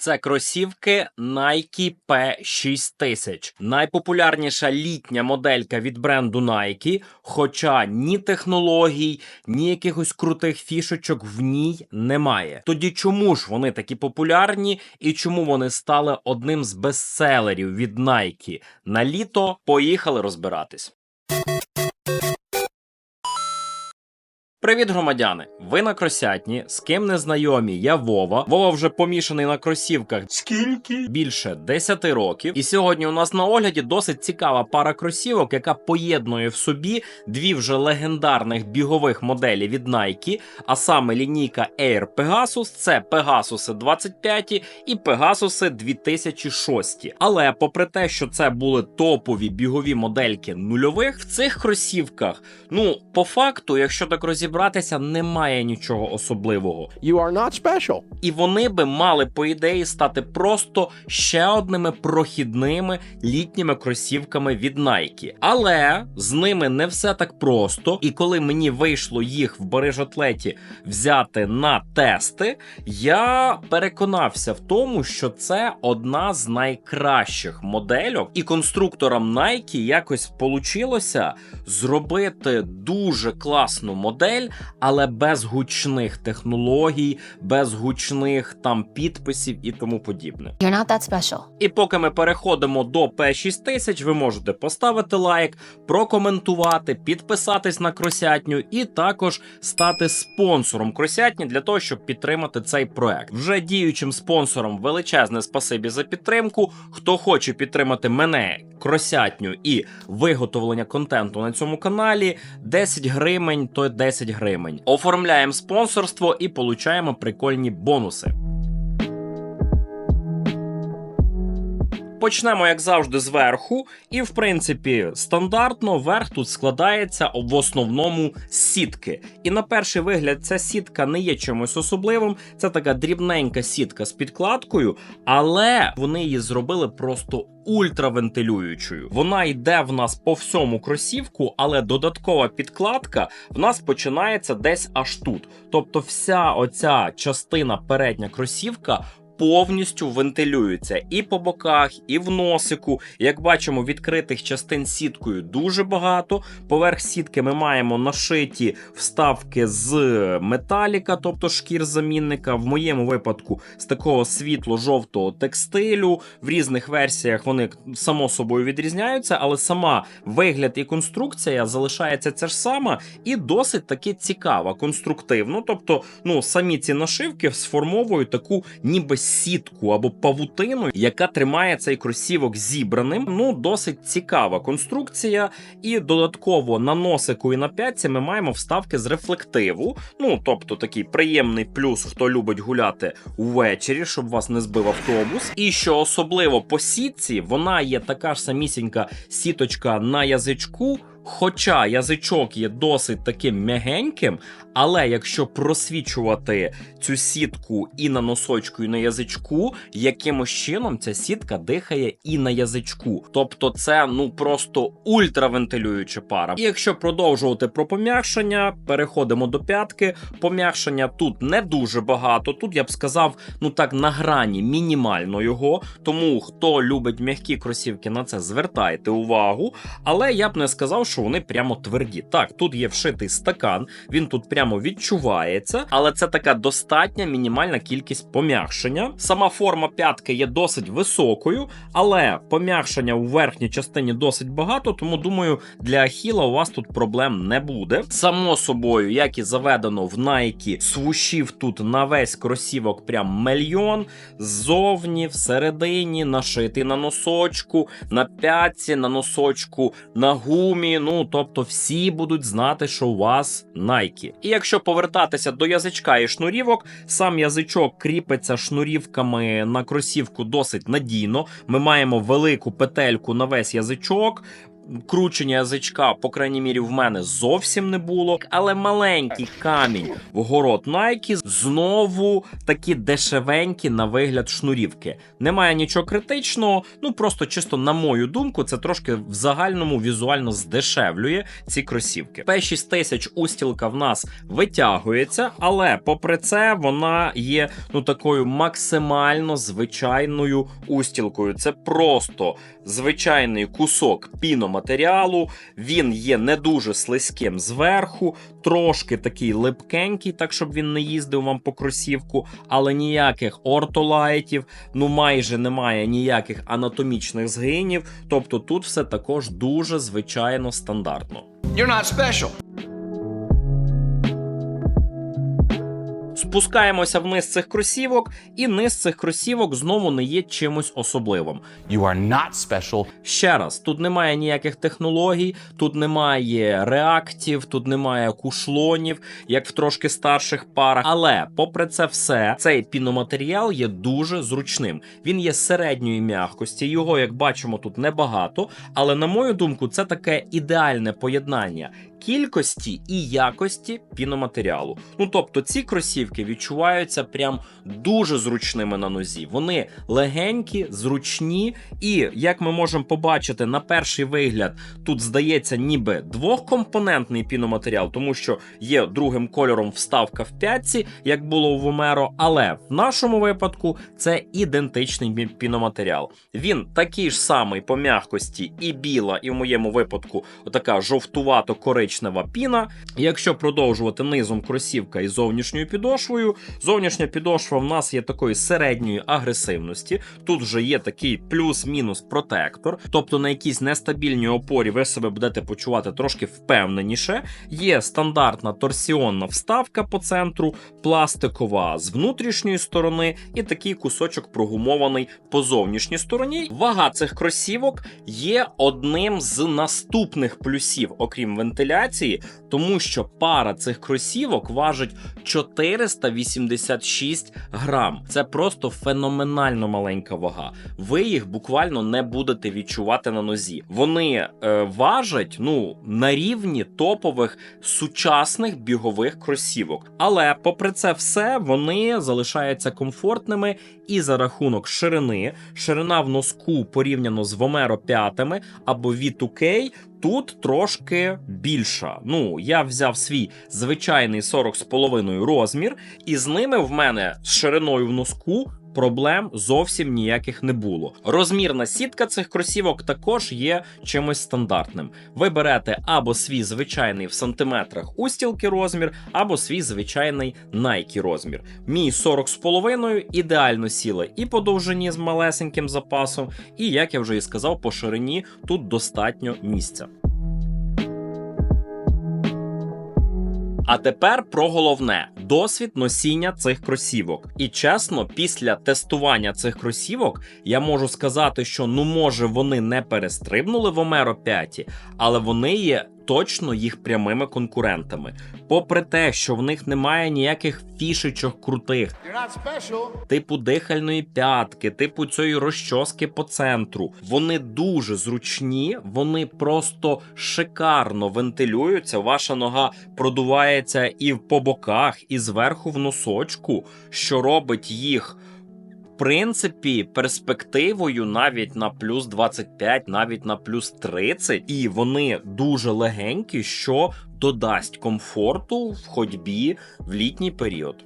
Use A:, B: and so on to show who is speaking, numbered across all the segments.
A: Це кросівки Nike P6000. Найпопулярніша літня моделька від бренду Nike, хоча ні технологій, ні якихось крутих фішечок в ній немає. Тоді чому ж вони такі популярні і чому вони стали одним з бестселерів від Nike? На літо поїхали розбиратись. Привіт, громадяни! Ви на кросятні, з ким не знайомі, я Вова. Вова вже помішаний на кросівках
B: Скільки?
A: більше 10 років. І сьогодні у нас на огляді досить цікава пара кросівок, яка поєднує в собі дві вже легендарних бігових моделі від Nike, а саме лінійка Air Pegasus, це Pegasus 25 і Pegasus 2006. Але попри те, що це були топові бігові модельки нульових, в цих кросівках, ну по факту, якщо так розібратися, немає нічого особливого.
B: You are not special.
A: І вони би мали, по ідеї, стати просто ще одними прохідними літніми кросівками від Nike. Але з ними не все так просто. І коли мені вийшло їх в Барижатлеті взяти на тести, я переконався в тому, що це одна з найкращих модельок, і конструкторам Nike якось получилося зробити дуже класну модель, але без гучних технологій, без гучних там підписів і тому подібне.
C: You're not that special.
A: І поки ми переходимо до P6000, ви можете поставити лайк, прокоментувати, підписатись на кросятню і також стати спонсором кросятні для того, щоб підтримати цей проект. Вже діючим спонсором величезне спасибі за підтримку. Хто хоче підтримати мене, кросятню і виготовлення контенту на цьому каналі, 10 гривень то 10 гривень. Оформляємо спонсорство і получаємо прикольні бонуси. Почнемо, як завжди, зверху, і в принципі стандартно верх тут складається в основному з сітки. І на перший вигляд ця сітка не є чимось особливим. Це така дрібненька сітка з підкладкою, але вони її зробили просто ультравентилюючою. Вона йде в нас по всьому кросівку, але додаткова підкладка в нас починається десь аж тут. Тобто, вся оця частина передня кросівка повністю вентилюється і по боках, і в носику. Як бачимо, відкритих частин сіткою дуже багато. Поверх сітки ми маємо нашиті вставки з металіка, тобто шкір замінника. В моєму випадку з такого світло-жовтого текстилю. В різних версіях вони само собою відрізняються, але сама вигляд і конструкція залишається ця ж сама і досить таки цікава, конструктивно. Тобто, ну самі ці нашивки сформовують таку ніби сітку або павутину, яка тримає цей кросівок зібраним. Ну, досить цікава конструкція. І додатково на носику і на п'ятці ми маємо вставки з рефлективу. Ну, тобто такий приємний плюс, хто любить гуляти ввечері, щоб вас не збив автобус. І що особливо по сітці, вона є така ж самісінька сіточка на язичку. Хоча язичок є досить таким м'ягеньким, але якщо просвічувати цю сітку і на носочку, і на язичку, якимось чином ця сітка дихає і на язичку. Тобто це ну просто ультравентилююча пара. І якщо продовжувати про пом'якшення, переходимо до п'ятки. Пом'якшення тут не дуже багато. Тут я б сказав, ну так на грані мінімально його. Тому хто любить м'які кросівки, на це звертайте увагу. Але я б не сказав, що вони прямо тверді. Так, тут є вшитий стакан, він тут прямо відчувається, але це така достатня мінімальна кількість пом'якшення. Сама форма п'ятки є досить високою, але пом'якшення у верхній частині досить багато, тому думаю, для Ахіла у вас тут проблем не буде. Само собою, як і заведено в Nike, свушів тут на весь кросівок прям мільйон. Ззовні, всередині, нашитий на носочку, на п'ятці, на носочку, на гумі. Ну тобто всі будуть знати, що у вас Nike. І якщо повертатися до язичка і шнурівок, сам язичок кріпиться шнурівками на кросівку досить надійно. Ми маємо велику петельку на весь язичок. Кручення язичка, по крайній мірі, в мене зовсім не було. Але маленький камінь в город Nike знову такі дешевенькі на вигляд шнурівки. Немає нічого критичного, ну просто чисто на мою думку, це трошки в загальному візуально здешевлює ці кросівки. P6000 устілка в нас витягується, але попри це вона є ну такою максимально звичайною устілкою. Це просто звичайний кусок піноматеріалу. Він є не дуже слизьким зверху, трошки такий липкенький, так щоб він не їздив вам по кросівку, але ніяких ортолайтів, ну майже немає ніяких анатомічних згинів. Тобто тут все також дуже звичайно стандартно.
C: You're not special.
A: Спускаємося вниз цих кросівок, і низ цих кросівок знову не є чимось особливим.
B: You are not special.
A: Ще раз, тут немає ніяких технологій, тут немає реактів, тут немає кушлонів, як в трошки старших парах. Але, попри це все, цей піноматеріал є дуже зручним. Він є середньої м'якості. Його, як бачимо, тут небагато. Але на мою думку, це таке ідеальне поєднання. Кількості і якості піноматеріалу. Ну тобто ці кросівки відчуваються прям дуже зручними на нозі. Вони легенькі, зручні, і як ми можемо побачити на перший вигляд, тут здається ніби двохкомпонентний піноматеріал, тому що є другим кольором вставка в п'ятці, як було у Вомеро. Але в нашому випадку це ідентичний піноматеріал. Він такий ж самий по м'якості і біла, і в моєму випадку отака жовтувато-коричнева піна. Якщо продовжувати низом кросівка і зовнішньою підошвою, зовнішня підошва в нас є такої середньої агресивності. Тут вже є такий плюс-мінус протектор, тобто на якійсь нестабільній опорі ви себе будете почувати трошки впевненіше. Є стандартна торсіонна вставка по центру, пластикова з внутрішньої сторони, і такий кусочок прогумований по зовнішній стороні. Вага цих кросівок є одним з наступних плюсів, окрім вентиляції, тому що пара цих кросівок важить 486 грам. Це просто феноменально маленька вага. Ви їх буквально не будете відчувати на нозі. Вони е, важать ну на рівні топових сучасних бігових кросівок. Але, попри це все, вони залишаються комфортними і за рахунок ширини, ширина в носку порівняно з Vomero 5 або V2K тут трошки більша. Ну, я взяв свій звичайний 40,5 розмір, і з ними в мене з шириною в носку. Проблем зовсім ніяких не було. Розмірна сітка цих кросівок також є чимось стандартним. Ви берете або свій звичайний в сантиметрах устілки розмір, або свій звичайний Nike розмір. Мій 40,5 ідеально сіли і по довжині з малесеньким запасом, і як я вже і сказав, по ширині тут достатньо місця. А тепер про головне досвід носіння цих кросівок. І чесно, після тестування цих кросівок я можу сказати, що ну може вони не перестрибнули в Омеро 5, але вони є точно їх прямими конкурентами. Попри те, що в них немає ніяких фішечок крутих, типу дихальної п'ятки, типу цієї розчоски по центру. Вони дуже зручні, вони просто шикарно вентилюються. Ваша нога продувається і по боках, і зверху в носочку, що робить їх. Принципі, перспективою навіть на плюс 25, навіть на плюс 30, і вони дуже легенькі, що додасть комфорту в ходьбі в літній період.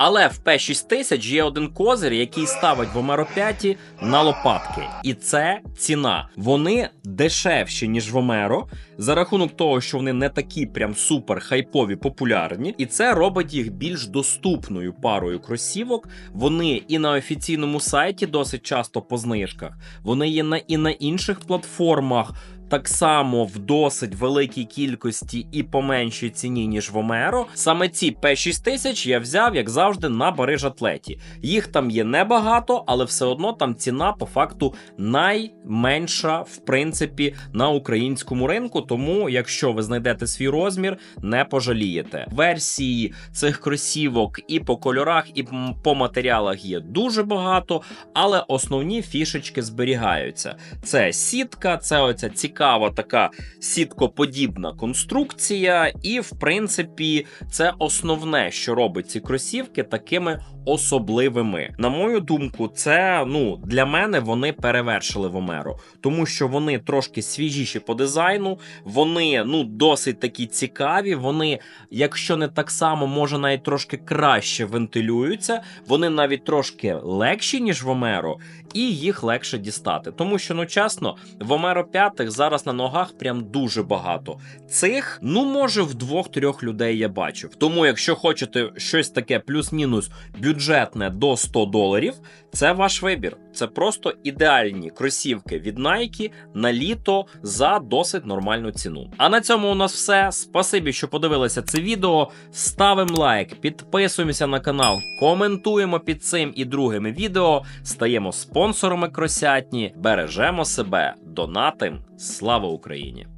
A: Але в P6000 є один козир, який ставить в Омеро 5 на лопатки, і це ціна. Вони дешевші ніж в Омеро, за рахунок того, що вони не такі прям супер хайпові, популярні, і це робить їх більш доступною парою кросівок. Вони і на офіційному сайті досить часто по знижках. Вони є на і на інших платформах. Так само в досить великій кількості і по меншій ціні, ніж в Омеро. Саме ці P6000 я взяв, як завжди, на Бариж Атлеті. Їх там є небагато, але все одно там ціна по факту найменша, в принципі, на українському ринку. Тому, якщо ви знайдете свій розмір, не пожалієте. Версії цих кросівок і по кольорах, і по матеріалах є дуже багато, але основні фішечки зберігаються. Це сітка, це оця цікава цікава така сіткоподібна конструкція, і в принципі, це основне, що робить ці кросівки такими особливими. На мою думку, це ну для мене вони перевершили Вомеро, тому що вони трошки свіжіші по дизайну, вони ну досить такі цікаві. Вони, якщо не так само, може навіть трошки краще вентилюються. Вони навіть трошки легші, ніж Вомеро, і їх легше дістати. Тому що, ну чесно, Вомеро п'ятих зараз на ногах прям дуже багато. Цих, ну може, в двох-трьох людей я бачив. Тому, якщо хочете щось таке плюс-мінус бюджетне до 100 доларів, це ваш вибір. Це просто ідеальні кросівки від Nike на літо за досить нормальну ціну. А на цьому у нас все. Спасибі, що подивилися це відео. Ставимо лайк, підписуємося на канал, коментуємо під цим і другими відео, стаємо спонсорами кросятні, бережемо себе, донатим. Слава Україні!